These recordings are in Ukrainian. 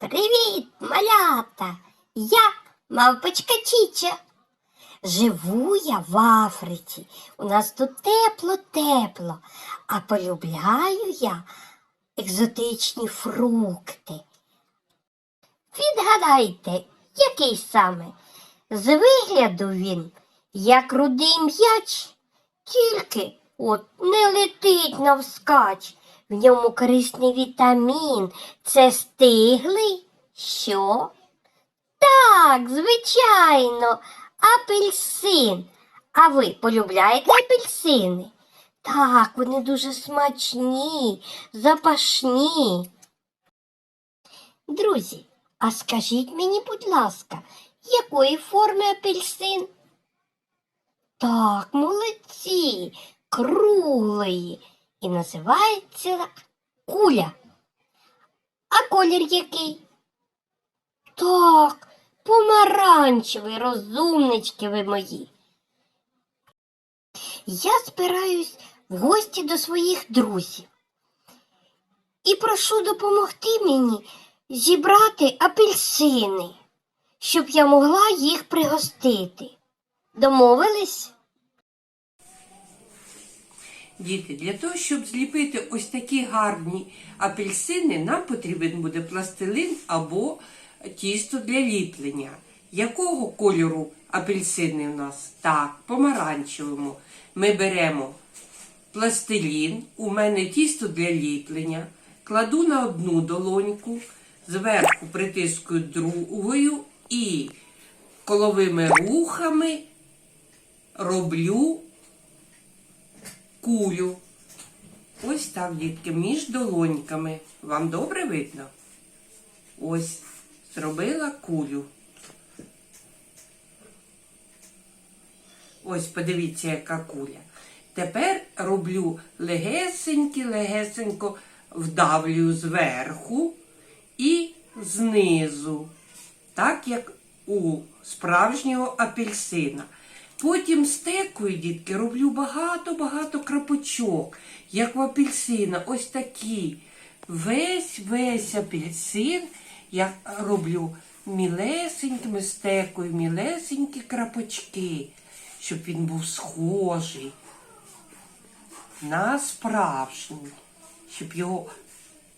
Привіт, малята! Я мавпочка Чіча. Живу я в Африці. У нас тут тепло-тепло, а полюбляю я екзотичні фрукти. Відгадайте, який саме? З вигляду він, як рудий м'яч, тільки от не летить навскач. В ньому корисний вітамін. Це стиглий? Що? Так, звичайно, апельсин. А ви полюбляєте апельсини? Так, вони дуже смачні, запашні. Друзі, а скажіть мені, будь ласка, якої форми апельсин? Так, молодці, круглої. І називається куля. А колір який? Так, помаранчевий, розумнички ви мої. Я збираюсь в гості до своїх друзів і прошу допомогти мені зібрати апельсини, щоб я могла їх пригостити. Домовились? Діти, для того, щоб зліпити ось такі гарні апельсини, нам потрібен буде пластилин або тісто для ліплення. Якого кольору апельсини у нас? Так, помаранчевому. Ми беремо пластилін, у мене тісто для ліплення, кладу на одну долоньку, зверху притискую другою і коловими рухами роблю кулю. Ось так, дітки, між долоньками. Вам добре видно? Ось, зробила кулю. Ось, подивіться, яка куля. Тепер роблю легесенькі, легесенько вдавлюю зверху і знизу, так як у справжнього апельсина. Потім стекою, дітки, роблю багато-багато крапочок, як в апельсина, ось такі. Весь весь апельсин я роблю мілесенькими стекою, мілесенькі крапочки, щоб він був схожий на справжній, щоб його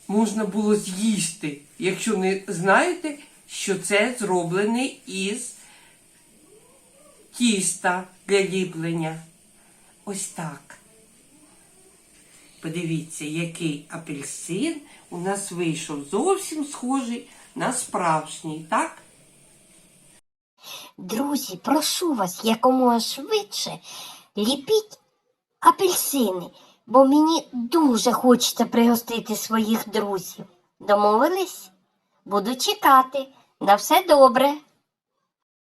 можна було з'їсти, якщо не знаєте, що це зроблений із тіста для ліплення. Ось так. Подивіться, який апельсин у нас вийшов зовсім схожий на справжній, так? Друзі, прошу вас якомога швидше ліпіть апельсини, бо мені дуже хочеться пригостити своїх друзів. Домовились? Буду чекати. На все добре.